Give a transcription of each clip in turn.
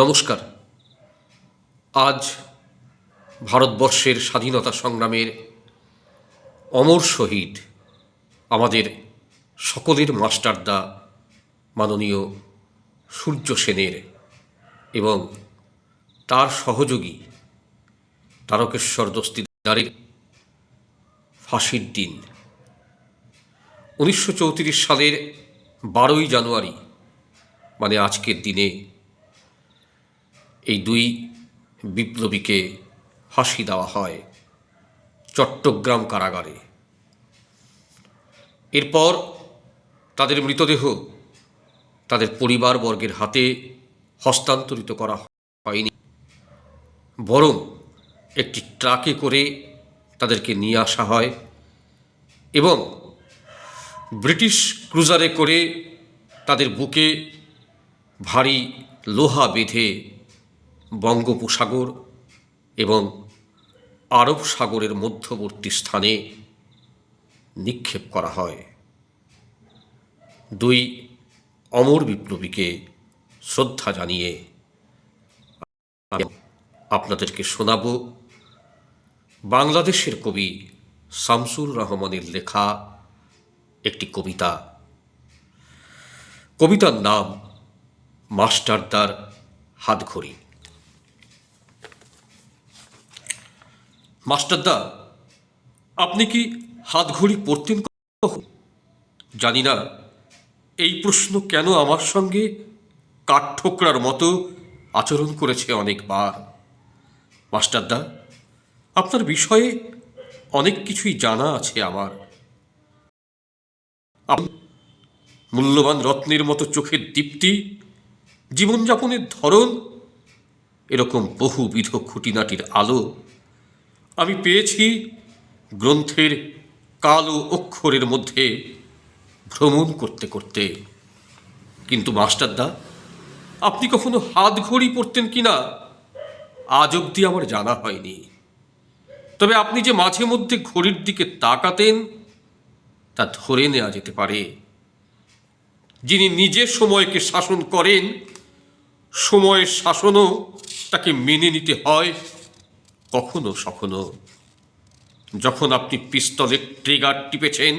নমস্কার। আজ ভারতবর্ষের স্বাধীনতা সংগ্রামের অমর শহীদ আমাদের সকলের মাস্টারদা মাননীয় সূর্য সেনের এবং তার সহযোগী তারকেশ্বর দস্তিদারের ফাঁসির দিন। উনিশশো চৌত্রিশ সালের বারোই জানুয়ারি মানে আজকের দিনে এই দুই বিপ্লবীকে ফাঁসি দেওয়া হয় চট্টগ্রাম কারাগারে। এরপর তাদের মৃতদেহ তাদের পরিবারবর্গের হাতে হস্তান্তরিত করা হয়নি, বরং একটি ট্রাকে করে তাদেরকে নিয়ে আসা হয় এবং ব্রিটিশ ক্রুজারে করে তাদের বুকে ভারী লোহা বেঁধে বঙ্গোপসাগর এবং আরব সাগরের মধ্যবর্তী স্থানে নিক্ষেপ করা হয়। দুই, অমর বিপ্লবীকে শ্রদ্ধা জানিয়ে আপনাদেরকে শোনাব বাংলাদেশের কবি শামসুর রহমানের লেখা একটি কবিতা। কবিতার নাম মাস্টারদার হাতঘড়ি। মাস্টারদা আপনি কি হাতঘড়ি পরতেন কখন? জানি না। এই প্রশ্ন কেন আমার সঙ্গে কাঠঠোকরার মতো আচরণ করেছে অনেকবার? মাস্টারদা আপনার বিষয়ে অনেক কিছুই জানা আছে আমার। মূল্যবান রত্নের মতো চোখের দীপ্তি, জীবনযাপনের ধরন, এরকম বহুবিধ খুঁটিনাটির আলো আমি পেয়েছি গ্রন্থের কালো অক্ষরের মধ্যে ভ্রমণ করতে করতে। কিন্তু মাস্টারদা, আপনি কখনো হাত ঘড়ি পরতেন কি না আজ অবধি আমার জানা হয়নি। তবে আপনি যে মাঝে মধ্যে ঘড়ির দিকে তাকাতেন, তা ধরে নেওয়া যেতে পারে। যিনি নিজের সময়কে শাসন করেন, সময়ের শাসনও তাকে মেনে নিতে হয়। কখনো সখনো যখন আপনি পিস্তলের ট্রিগার টিপেছেন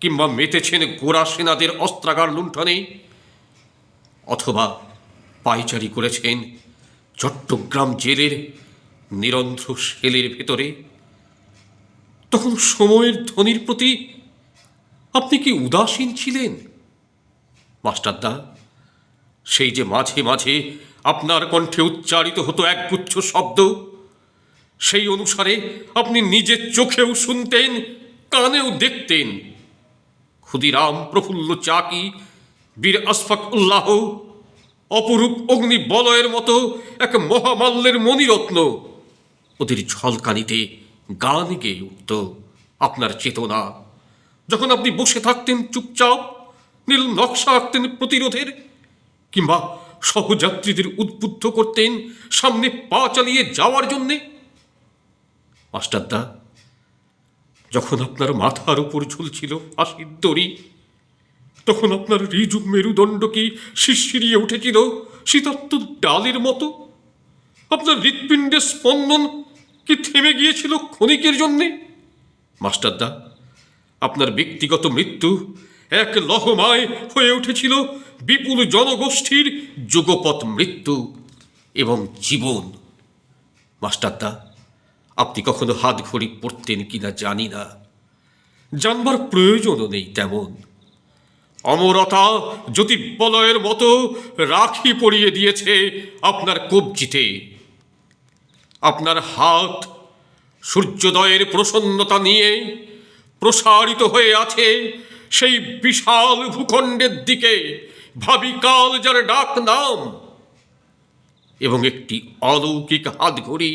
কিংবা মেতেছেন গোড়া সেনাদের অস্ত্রাগার লুণ্ঠনে, অথবা পাইচারি করেছেন চট্টগ্রাম জেলের নিরন্ধ্র সেলের ভেতরে, তখন সময়ের ধ্বনির প্রতি আপনি কি উদাসীন ছিলেন? মাস্টারদা সেই যে মাঝে মাঝে আপনার কণ্ঠে উচ্চারিত হতো একগুচ্ছ শব্দ সেই অনুসারে আপনি নিজের চোখেও শুনতেন, কানেও দেখতেন। ক্ষুদিরাম প্রফুল্ল চাকি, বীর আসফাক উল্লাহ অপরূপ অগ্নি বলয়ের মতো এক মহামাল্যের মণিরত্ন। ওদের ঝলকানিতে গান গেয়ে উঠত আপনার চেতনা। যখন আপনি বসে থাকতেন চুপচাপ, নীল নকশা আঁকতেন প্রতিরোধের, কিংবা সহযাত্রীদের উদ্বুদ্ধ করতেন সামনে পা চালিয়ে যাওয়ার জন্যে মাস্টারদা যখন আপনার মাথার উপর ঝুলছিল ফাঁসির দড়ি, তখন আপনার রিজু মেরুদণ্ড কি শিরশিরিয়ে উঠেছিল শীতার্ত ডালের মতো? আপনার হৃৎপিণ্ডের স্পন্দন কি থেমে গিয়েছিল ক্ষণিকের জন্যে? মাস্টারদা, আপনার ব্যক্তিগত মৃত্যু এক লহমায় হয়ে উঠেছিল বিপুল জনগোষ্ঠীর যুগপৎ মৃত্যু এবং জীবন। মাস্টারদা আপনি কখনো হাত ঘড়ি পড়তেন কিনা জানি না। জানবার প্রয়োজনও নেই তেমন। অমরতা জ্যোতিবলয়ের মতো রাখি পরিয়ে দিয়েছে আপনার কবজিতে। আপনার হাত সূর্যোদয়ের প্রসন্নতা নিয়ে প্রসারিত হয়ে আছে সেই বিশাল ভূখণ্ডের দিকে। ভাবিকাল যার ডাক নাম এবং একটি অলৌকিক হাতঘড়ি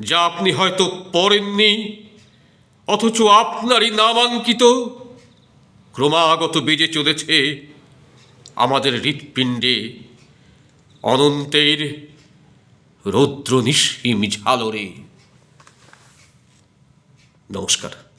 যা আপনি হয়তো পড়েননি, অথচ আপনারই নামাঙ্কিত। ক্রমাগত বেজে চলেছে আমাদের হৃৎপিণ্ডে অনন্তের রৌদ্র নিঃসীম ঝালরে। নমস্কার।